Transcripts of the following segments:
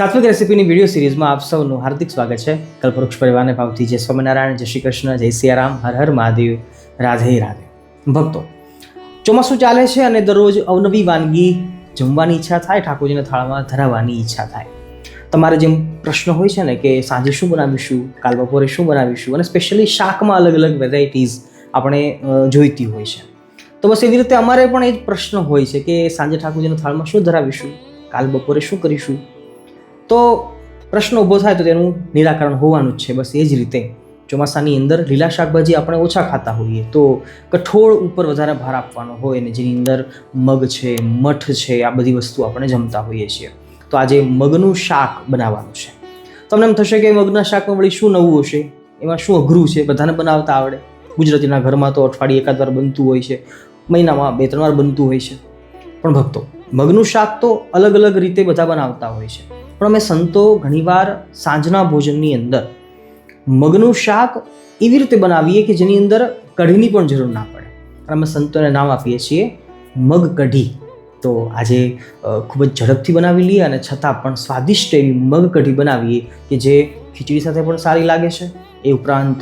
સાત્વિક રેસીપીની video સિરીઝમાં આપ સૌનું હાર્દિક સ્વાગત છે. કલ્પવૃક્ષ પરિવારને ભાવથી જય સ્વામિનારાયણ, જય શ્રી કૃષ્ણ, જય સિયારામ, હર હર મહાદેવ, રાધે રાધે. ભક્તો, ચોમાસું ચાલે છે અને દરરોજ અવનવી વાનગી જમવાની ઈચ્છા થાય, ઠાકોરજીના થાળમાં ધરાવવાની ઈચ્છા થાય. તમારે જેમ પ્રશ્ન હોય છે ને કે સાંજે શું બનાવીશું, કાલ બપોરે શું બનાવીશું, અને સ્પેશિયલી શાકમાં અલગ અલગ વેરાયટીઝ આપણે જોઈતી હોય છે. તો બસ એવી રીતે અમારે પણ એ જ પ્રશ્ન હોય છે કે સાંજે ઠાકોરજીના થાળમાં શું ધરાવીશું, કાલ બપોરે શું કરીશું તો પ્રશ્ન ઊભો થાય તો તેનું નિરાકરણ હોવાનું જ છે. બસ એ જ રીતે ચોમાસાની અંદર લીલા શાકભાજી આપણે ઓછા ખાતા હોઈએ તો કઠોળ ઉપર વધારે ભાર આપવાનો હોય અને જેની અંદર મગ છે, મઠ છે, આ બધી વસ્તુ આપણે જમતા હોઈએ છીએ. તો આજે મગનું શાક બનાવવાનું છે. તમને એમ થશે કે મગના શાકમાં વળી શું નવું હશે? એમાં શું અઘરું છે? બધાને બનાવતા આવડે. ગુજરાતીના ઘરમાં તો અઠવાડિયે એકાદ વાર બનતું હોય છે. મહિનામાં બે ત્રણ વાર બનતું હોય છે. પણ ભક્તો, મગનું શાક તો અલગ અલગ રીતે બધા બનાવતા હોય છે. પણ અમે સંતો ઘણીવાર સાંજના ભોજનની અંદર મગનું શાક એવી રીતે બનાવીએ કે જેની અંદર કઢીની પણ જરૂર ના પડે. પણ અમે સંતોને નામ આપીએ છીએ મગ કઢી. તો આજે ખૂબ જ ઝડપથી બનાવી લઈએ અને છતાં પણ સ્વાદિષ્ટ એવી મગ કઢી બનાવીએ કે જે ખીચડી સાથે પણ સારી લાગે છે, એ ઉપરાંત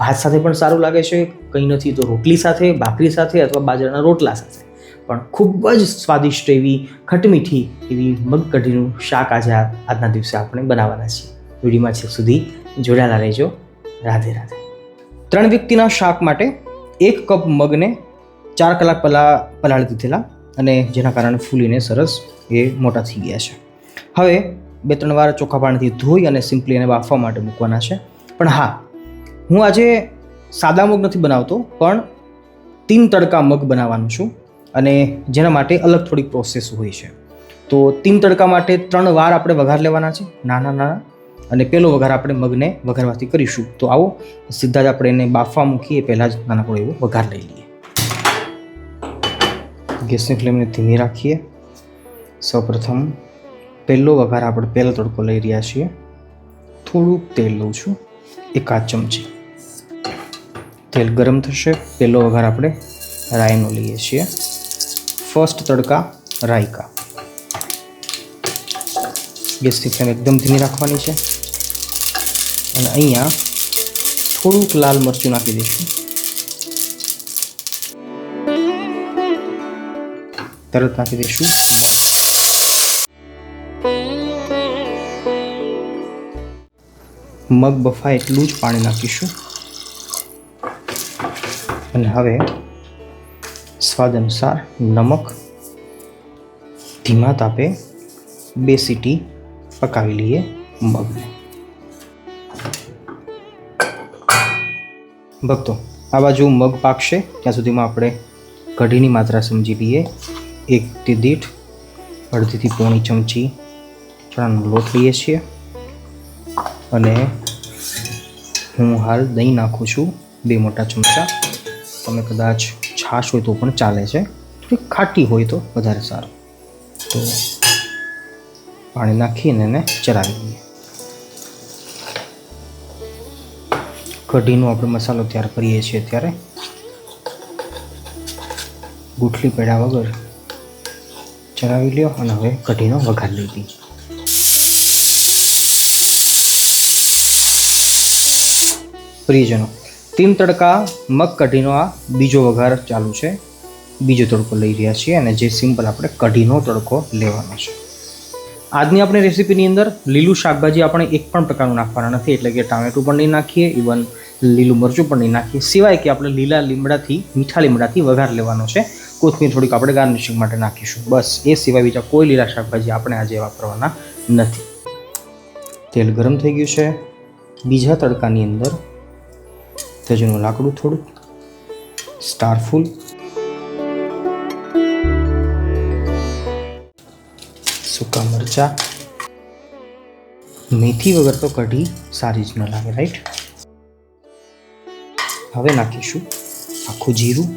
ભાત સાથે પણ સારું લાગે છે, કંઈ નથી તો રોટલી સાથે, ભાખરી સાથે અથવા બાજરાના રોટલા સાથે. પણ ખૂબ જ સ્વાદિષ્ટ એવી ખટમીઠી એવી મગ કઢીનું શાક આજે આજના દિવસે આપણે બનાવવાના છીએ. વિડીયોમાં છેક સુધી જોડાયેલા રહેજો. રાધે રાધે. ત્રણ વ્યક્તિના શાક માટે એક કપ મગને ચાર કલાક પહેલાં પલાળી દીધેલા અને જેના કારણે ફૂલીને સરસ એ મોટા થઈ ગયા છે. હવે બે ત્રણ વાર ચોખ્ખા પાણીથી ધોઈ અને સિમ્પલી એને બાફવા માટે મૂકવાના છે. પણ હા, હું આજે સાદા મગ નથી બનાવતો, પણ તીન તડકા મગ બનાવવાનું છું. અને જેના માટે અલગ થોડી પ્રોસેસ હોય છે. તો તીન તડકા માટે ત્રણ વાર આપણે વઘાર લેવાના છે, નાના નાના, અને પહેલો વઘાર આપણે મગને વઘારવાથી કરીશું. તો આવો, સીધા જ આપણે એને બાફવા મૂકીએ, પહેલાં જ નાનકડો એવો વઘાર લઈ લઈએ. ગેસની ફ્લેમને ધીમી રાખીએ. સૌપ્રથમ પહેલો વઘાર આપણે પહેલો તડકો લઈ રહ્યા છીએ. થોડુંક તેલ લઉં છું એકાદ ચમચી. તેલ ગરમ થશે, પહેલો વઘાર આપણે રાયનો લઈએ છીએ. ફર્સ્ટ તડકા રાયકા. ગેસની ફ્લેમ એકદમ ધીમી રાખવાની છે. અને અહીંયા થોડુંક લાલ મરચું નાખી દઈશું. તરત નાખી દઈશું. મગ બફાય એટલું જ પાણી નાખીશું. અને હવે સ્વાદ અનુસાર નમક, ધીમા તાપે બે સીટી પકાવી લઈએ મગને. ભક્તો, આ બાજુ મગ પાકશે, ત્યાં સુધીમાં આપણે કઢીની માત્રા સમજી લઈએ. એક તે દીઠ, અડધીથી પોણી ચમચી ચણાનો લોટ લઈએ છીએ. અને હું હાલ દહીં નાખું છું, બે મોટા ચમચા. તમે કદાચ છાશ હોય તો પણ ચાલે છે. થોડી ખાટી હોય તો વધારે સારું. તો પાણી નાખીને એને ચડાવી દઈએ. કઢીનો આપણે મસાલો તૈયાર કરીએ છીએ ત્યારે ગુઠલી પડ્યા વગર ચડાવી લ્યો અને હવે કઢીનો વઘાર દઈએ પ્રિયજનો તીન તડકા મગ કઢીનો આ બીજો વઘાર ચાલુ છે. બીજો તડકો લઈ રહ્યા છીએ અને જે સિમ્પલ આપણે કઢીનો તડકો લેવાનો છે. આજની આપણે રેસીપીની અંદર લીલું શાકભાજી આપણે એક પણ પ્રકારનું નાખવાના નથી, એટલે કે ટામેટું પણ નહીં નાખીએ, ઇવન લીલું મરચું પણ નહીં નાખીએ. સિવાય કે આપણે લીલા લીમડાથી, મીઠા લીમડાથી વઘાર લેવાનો છે. કોથમીર થોડીક આપણે ગાર્નિશિંગ માટે નાખીશું. બસ, એ સિવાય બીજા કોઈ લીલા શાકભાજી આપણે આજે વાપરવાના નથી. તેલ ગરમ થઈ ગયું છે. બીજા તડકાની અંદર તજનું લાકડું થોડું. સ્ટારફૂલ સૂકા મરચા. મેથી વગર તો કઢી સારી જ ન લાગે રાઈટ હવે નાખીશું આખું જીરું.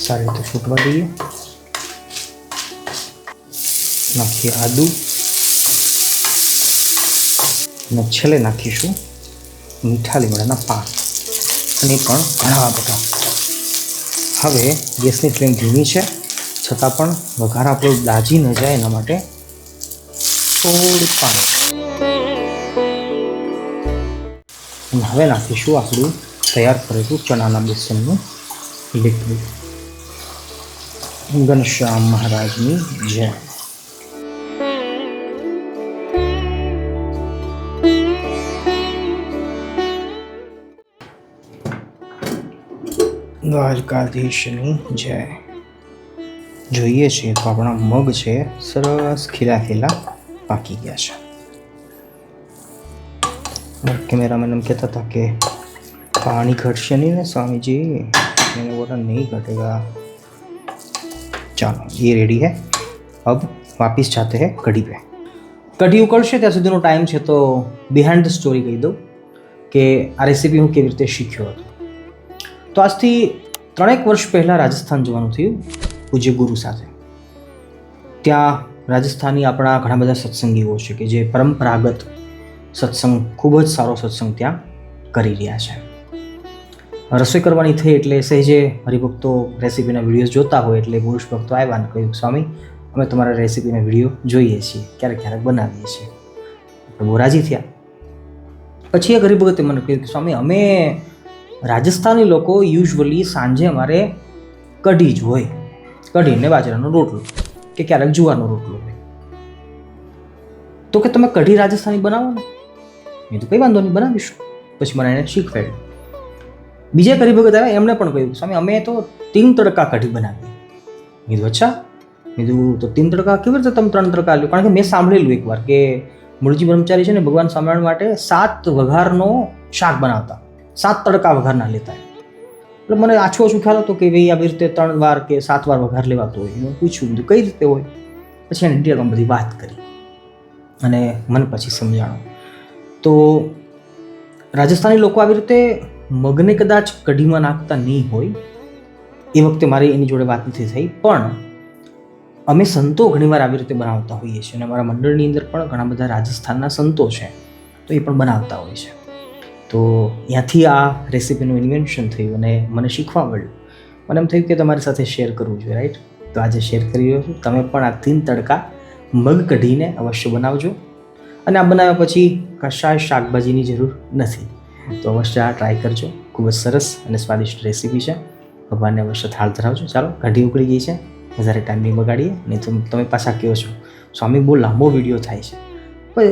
સારી રીતે ફૂટવા દઈએ. નાખીએ આદુ. અને છેલ્લે નાખીશું મીઠા લીમડાના પાન અને પણ ઘણા બધા. હવે ગેસની ફ્લેમ ધીમી છે. છતાં પણ વઘાર આપણો દાજી ન જાય એના માટે થોડું પાણી. હવે નાખીશું આપણું તૈયાર કરેલું ચણાના બેસનનું લિક્વિડ ઘનશ્યામ મહારાજની જય દ્વારકાધીશની જય જોઈએ છીએ તો આપણા મગ છે સરસ ખીલા ખીલા પાકી ગયા છે કેમેરામેન એમ કહેતા હતા કે પાણી ઘટશે નહીં ને સ્વામીજી मैंने बोला नहीं घटेगा चलो ये रेडी है अब वापस जाते हैं कढ़ी पे કઢી ઉકળશે ત્યાં સુધીનો ટાઈમ છે તો બિહાઇન્ડ ધ સ્ટોરી કહી દઉં કે આ રેસીપી હું કેવી રીતે શીખ્યો હતો તો આજથી ત્રણેક વર્ષ પહેલાં રાજસ્થાન જવાનું થયું પૂજ્ય ગુરુ સાથે. ત્યાં રાજસ્થાની આપણા ઘણા બધા સત્સંગીઓ છે કે જે પરંપરાગત સત્સંગ, ખૂબ જ સારો સત્સંગ ત્યાં કરી રહ્યા છે. રસોઈ કરવાની થઈ એટલે સહેજે હરિભક્તો રેસીપીના વિડીયોઝ જોતા હોય એટલે પુરુષ ભક્તો આવ્યા અને કહ્યું, સ્વામી, અમે તમારા રેસીપીના વીડિયો જોઈએ છીએ, ક્યારેક ક્યારેક બનાવીએ છીએ. બહુ રાજી થયા. પછી એ ગરીબ હરિભગતે મને કહ્યું કે, સ્વામી, અમે રાજસ્થાની લોકો યુઝવલી સાંજે અમારે કઢી જ હોય. કઢી ને બાજરાનો રોટલો કે ક્યારેક જુવારનો રોટલો તો કે તમે કઢી રાજસ્થાની બનાવો ને? મેં તો કંઈ વાંધો નહીં, બનાવીશું. પછી મને એને શીખવાડ્યું. બીજા કરી ભગત આવ્યા, એમણે પણ કહ્યું, સ્વામી, અમે તો તીન તડકા કઢી બનાવી મેં કીધું, અચ્છા. મેં કીધું, તો તીન તડકા કેવી રીતે તમે ત્રણ તડકા લ્યો કારણ કે મેં સાંભળેલું એકવાર કે મૂળજી બ્રહ્મચારી છે ને, ભગવાન સ્વામિનારાયણ માટે સાત વઘારનો શાક બનાવતા. સાત તડકા વઘારના લેતા એટલે મને આછો ઓછું ખ્યાલ હતો કે ભાઈ આવી રીતે ત્રણ વાર કે સાત વાર વઘાર લેવાતો હોય. મેં પૂછ્યું બધું કઈ રીતે હોય? પછી એને ડિટેલમાં બધી વાત કરી. અને મને પછી સમજાણું. તો રાજસ્થાની લોકો આવી રીતે મગને કદાચ કઢીમાં નાખતા નહીં હોય, એ વખતે મારી એની જોડે વાત નથી થઈ. પણ અમે સંતો ઘણીવાર આવી રીતે બનાવતા હોઈએ છીએ. અને અમારા મંડળની અંદર પણ ઘણા બધા રાજસ્થાનના સંતો છે. તો એ પણ બનાવતા હોય છે. તો ત્યાંથી આ રેસીપીનું ઇન્વેન્શન થયું અને મને શીખવા મળ્યું. મને એમ થયું કે તમારી સાથે શેર કરવું જોઈએ રાઈટ તો આજે શેર કરી રહ્યો છું. તમે પણ આ તીન તડકા મગ કઢીને અવશ્ય બનાવજો. અને આ બનાવ્યા પછી કશાય શાકભાજીની જરૂર નથી. તો અવશ્ય આ ટ્રાય કરજો. ખૂબ જ સરસ અને સ્વાદિષ્ટ રેસીપી છે. ભગવાનને અવશ્ય થાળ ધરાવજો. ચાલો, કઢી ઉકળી ગઈ છે. વધારે ટાઈમ નહીં બગાડીએ. નહીં તો, તમે પાછા કહો છો, સ્વામી, બહુ લાંબો વીડિયો થાય છે.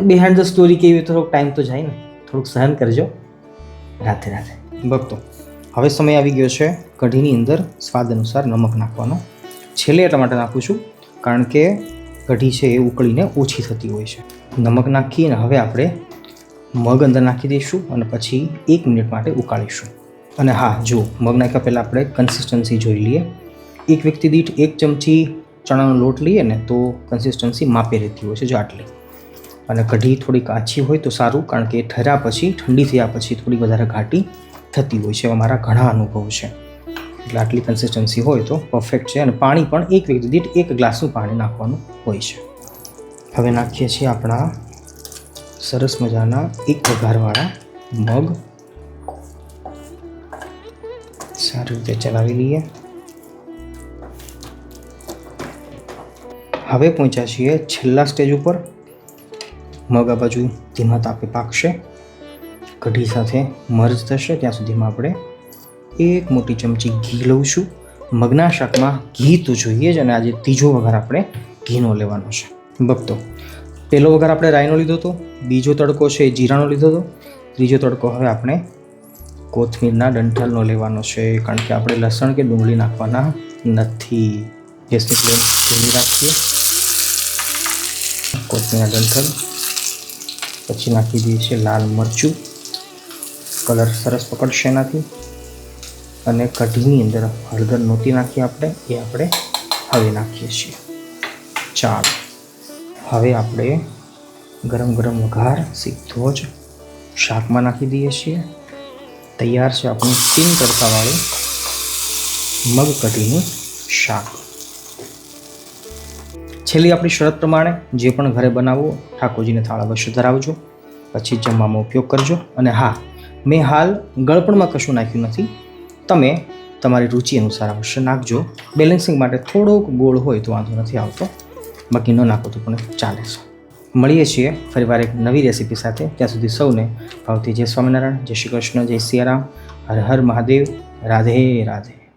બિહાઇન્ડ ધ સ્ટોરી કેવી થોડોક ટાઈમ તો જાય ને. થોડુંક સહન કરજો. રાધે રાધે ભક્તો, હવે સમય આવી ગયો છે કઢીની અંદર સ્વાદ અનુસાર નમક નાખવાનો. છેલ્લે એટલા માટે નાખું છું, કારણ કે કઢી છે એ ઉકળીને ઓછી થતી હોય છે. નમક નાખીને હવે આપણે મગ અંદર નાખી દઈશું અને પછી એક મિનિટ માટે ઉકાળીશું. અને હા જો મગ નાખ્યા પહેલાં આપણે કન્સિસ્ટન્સી જોઈ લઈએ. એક વ્યક્તિ દીઠ એક ચમચી ચણાનો લોટ લઈએ ને તો કન્સિસ્ટન્સી માપે રહેતી હોય છે, જો આટલી. અને કઢી થોડીક આછી હોય તો સારું, કારણ કે ઠર્યા પછી, ઠંડી થયા પછી થોડી વધારે ઘાટી થતી હોય છે. એવા મારા ઘણા અનુભવ છે. એટલે આટલી કન્સિસ્ટન્સી હોય તો પરફેક્ટ છે અને પાણી પણ એક વ્યક્તિ દીઠ એક ગ્લાસનું પાણી નાખવાનું હોય છે. હવે નાખીએ છીએ આપણા સરસ મજાના એક વઘારવાળા મગ. સારી રીતે ચલાવી લઈએ. હવે પહોંચ્યા છીએ છેલ્લા સ્ટેજ ઉપર. મગ આ બાજુ ધીમા તાપે પાકશે. કઢી સાથે મર્જ થશે, ત્યાં સુધીમાં આપણે એક મોટી ચમચી ઘી લઉં છું મગના શાકમાં ઘી તો જોઈએ જ અને આજે ત્રીજો વઘાર આપણે ઘીનો લેવાનો છે. ભક્તો, પહેલો વઘાર આપણે રાઈનો લીધો હતો, બીજો તડકો છે એ જીરાનો લીધો હતો, ત્રીજો તડકો હવે આપણે કોથમીરના ડંઠલનો લેવાનો છે, કારણ કે આપણે લસણ કે ડુંગળી નાખવાના નથી. ગેસની ફ્લેમ રાખીએ કોથમીરના ડંઠલ. પછી નાખી દઈએ છીએ લાલ મરચું. કલર સરસ પકડશે એનાથી. અને કઢીની અંદર હળદર નહોતી નાખી આપણે, એ આપણે હવે નાખીએ છીએ. ચાલો, હવે આપણે ગરમ ગરમ વઘાર સીધો જ શાકમાં નાખી દઈએ છીએ. તૈયાર છે આપણું તીન તડકાવાળું મગ કઢીનું શાક. છેલ્લી આપણી શરત પ્રમાણે જે પણ ઘરે બનાવવો ઠાકોરજીને થાળ અવશ્ય ધરાવજો. પછી જમવામાં ઉપયોગ કરજો. અને હા, મેં હાલ ગળપણમાં કશું નાખ્યું નથી. તમે તમારી રુચિ અનુસાર અવશ્ય નાખજો. બેલેન્સિંગ માટે થોડોક ગોળ હોય તો વાંધો નથી આવતો. બાકી ન નાખો તો પણ ચાલે છે. મળીએ છીએ ફરીવાર એક નવી રેસીપી સાથે. ત્યાં સુધી સૌને ભાવથી જય સ્વામિનારાયણ, જય શ્રી કૃષ્ણ, જય સિયારામ. હર હર મહાદેવ. રાધે રાધે.